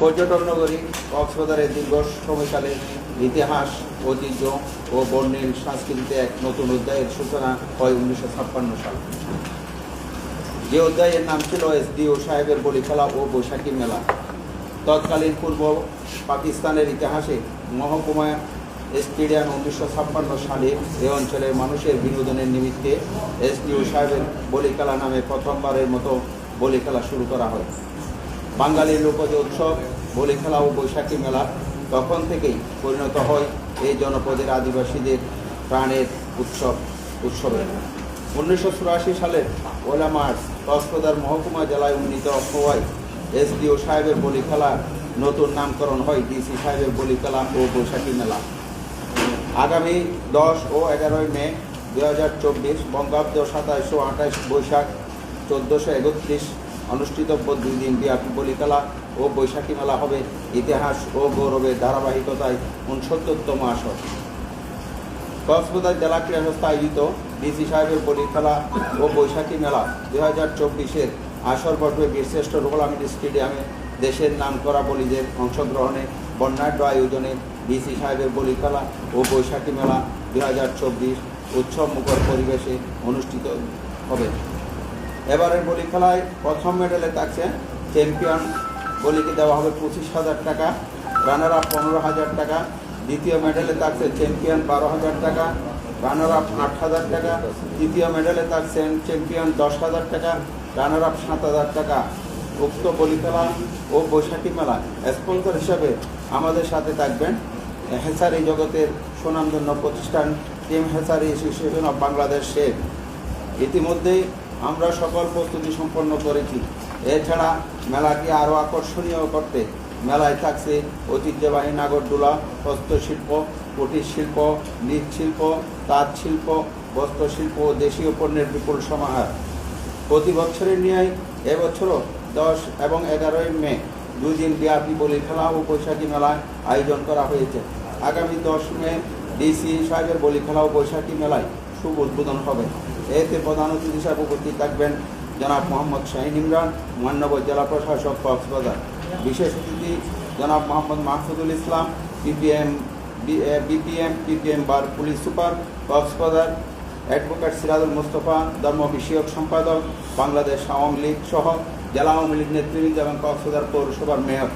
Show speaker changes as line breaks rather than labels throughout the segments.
পর্যটন নগরী কক্সবাজারের দীর্ঘ সময়কালে ইতিহাস, ঐতিহ্য ও বর্ণিল সংস্কৃতিতে এক নতুন অধ্যায়ের সূচনা হয় উনিশশো ছাপ্পান্ন সাল। যে অধ্যায়ের নাম ছিল এস ডি ও সাহেবের বলিখেলা ও বৈশাখী মেলা। তৎকালীন পূর্ব পাকিস্তানের ইতিহাসে মহকুমা স্টেডিয়াম উনিশশো ছাপ্পান্ন সালে এ অঞ্চলের মানুষের বিনোদনের নিমিত্তে এসডিও সাহেবের বলিখেলা নামে প্রথমবারের মতো বলিখেলা শুরু করা হয়। বাঙালির লোকজ উৎসব, বলি খেলা ও বৈশাখী মেলা তখন থেকেই পরিণত হয় এই জনপদের আদিবাসীদের প্রাণের উৎসব, উৎসবে। উনিশশো চুরাশি সালের পয়লা মার্চ, কক্সবাজার মহকুমা জেলায় উন্নীত হওয়ায় এসডিও সাহেবের বলি খেলা নতুন নামকরণ হয় ডিসি সাহেবের বলি খেলা ও বৈশাখী মেলা। আগামী দশ ও এগারোই মে দু হাজার চব্বিশ বঙ্গাব্দ সাতাইশো আঠাইশ বৈশাখ চোদ্দোশো একত্রিশ অনুষ্ঠিতব্য দুই দিন ব্যাপী বলিকালা ও বৈশাখী মেলা হবে। ইতিহাস ও গৌরবের ধারাবাহিকতায় উনসত্তরতম আসর। কক্সবাজার জেলা ক্রীড়া সংস্থা আয়োজিত ডিসি সাহেবের বলিখেলা ও বৈশাখী মেলা দুই হাজার চব্বিশের আসর বসবে বীরশ্রেষ্ঠ রুহুল আমিদ স্টেডিয়ামে। দেশের নাম করা বলিদের অংশগ্রহণে বর্ণাঢ্য আয়োজনে ডিসি সাহেবের বলিখেলা ও বৈশাখী মেলা দুই হাজার চব্বিশ উৎসব মুখর পরিবেশে অনুষ্ঠিত হবে। এবারের বলি খেলায় প্রথম মেডেলে থাকছে চ্যাম্পিয়ন বলিকে দেওয়া হবে পঁচিশ হাজার টাকা রানার আপ পনেরো হাজার টাকা, দ্বিতীয় মেডেলে থাকছে চ্যাম্পিয়ন বারো হাজার টাকা রানার আপ আট হাজার টাকা, তৃতীয় মেডেলে থাকছেন চ্যাম্পিয়ন দশ হাজার টাকা রানার আপ সাত হাজার টাকা। উক্ত বলি খেলা ও বৈশাখী মেলা স্পন্সর হিসাবে আমাদের সাথে থাকবেন হেসারি জগতের সুনামধন্য প্রতিষ্ঠান, team hatchery association of Bangladesh ইতিমধ্যেই আমরা সকল প্রস্তুতি সম্পন্ন করেছি। এছাড়া মেলাকে আরও আকর্ষণীয় করতে মেলায় থাকছে ঐতিহ্যবাহী নাগরদোলা, হস্তশিল্প, কুটির শিল্প মৃৎশিল্প তাঁত শিল্প বস্ত্রশিল্প ও দেশীয় পণ্যের বিপুল সমাহার। প্রতি বছরের ন্যায় এবছরও দশ এবং এগারোই মে দুই দিন ব্যাপী বলি খেলা ও বৈশাখী মেলায় আয়োজন করা হয়েছে। আগামী দশ মে ডিসি সাহেবের বলি খেলা ও বৈশাখী মেলায় শুভ উদ্বোধন হবে। এতে প্রধান অতিথি হিসাবে উপস্থিত থাকবেন জনাব মোহাম্মদ শাহিন ইমরান, মান্যবর জেলা প্রশাসক কক্সবাজার। বিশেষ অতিথি জনাব Mohammad Mahfuzul Islam PPM BPM PPM bar police super, Cox's Bazar advocate Sirajul Mostafa, ধর্ম বিষয়ক সম্পাদক, বাংলাদেশ আওয়ামী লীগ সহ জেলা আওয়ামী লীগ নেতৃবৃন্দ এবং কক্সবাজার পৌরসভার মেয়র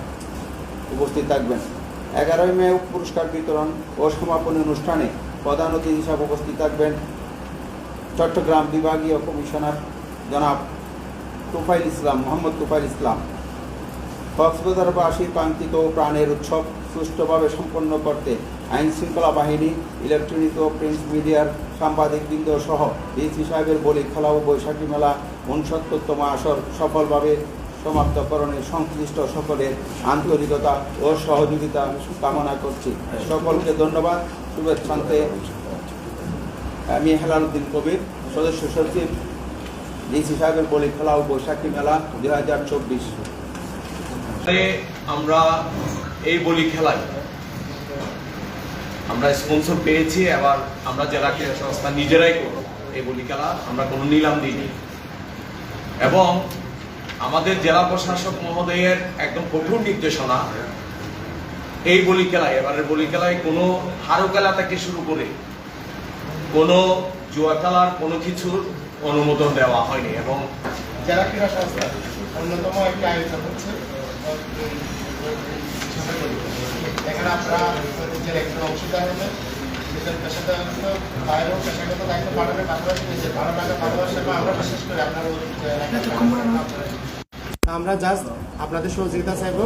উপস্থিত থাকবেন। এগারোই মে পুরস্কার বিতরণ ও সমাপনী অনুষ্ঠানে প্রধান অতিথি হিসাবে উপস্থিত থাকবেন চট্টগ্রাম বিভাগীয় কমিশনার জনাব তুফাইল ইসলাম, মোহাম্মদ তুফাইল ইসলাম। কক্সবাজারবাসীর কাঙ্ক্ষিত প্রাণের উৎসব সুষ্ঠুভাবে সম্পন্ন করতে আইন শৃঙ্খলা বাহিনী, ইলেকট্রনিক ও প্রিন্ট মিডিয়ার সাংবাদিকবৃন্দ সহ ডিসি সাহেবের বলি খেলা ও বৈশাখী মেলা উনসত্তরতম আসর সফলভাবে সমাপ্তকরণে সংশ্লিষ্ট সকলের আন্তরিকতা ও সহযোগিতা কামনা করছি। সকলকে ধন্যবাদ। শুভেচ্ছান্তে আমি হেলাল উদ্দিন কবির, সদস্য সচিব ডিসি সাহেবের বলি খেলা ও বৈশাখী মেলা দুই হাজার চব্বিশ।
আমরা এই বলি খেলায় আমরা স্পন্সর পেয়েছি, এবার আমরা জেলা ক্রীড়া সংস্থা নিজেরাই করব। এই বলি খেলা আমরা কোনো নিলাম দিইনি। এবং আমাদের জেলা প্রশাসক মহোদয়ের একদম কঠোর নির্দেশনা এই বলি খেলায় এবারের বলি খেলায় কোনো হারু খেলা থেকে শুরু করে কোনো জুয়া খেলার কোনো কিছুর অনুমোদন দেওয়া হয়নি এবং
জেলা ক্রীড়া সংস্থা অন্যতম একটি আয়োজন হচ্ছে এখানে আপনারা নিজের একজন অংশীদার হবেন নিজের পেশাদারিত্ব বাইরেও পেশাগত দায়িত্ব পালনের পাশাপাশি নিজের ভালো লাগা ভালোবাসা এবং আমরা বিশেষ করে আপনার আমরা জাস্ট আপনাদের সহযোগিতা চাইব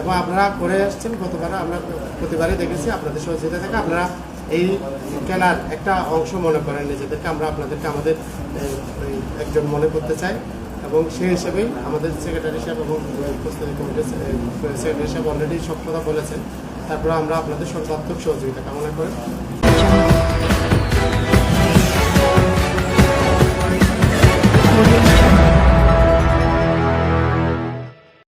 এবং আপনারা করে আসছেন গতবার আমরা প্রতিবারই দেখেছি আপনাদের সহযোগিতা থেকে। আপনারা এই খেলার একটা অংশ মনে করেন, নিজেদেরকে আমরা আপনাদেরকে আমাদের একজন মনে করতে চাই এবং সেই হিসেবেই আমাদের সেক্রেটারি সাহেব এবং প্রস্তুতি কমিটির সেক্রেটারি সাহেব অলরেডি সব কথা বলেছেন। তারপরে আমরা আপনাদের সর্বাত্মক সহযোগিতা কামনা করি।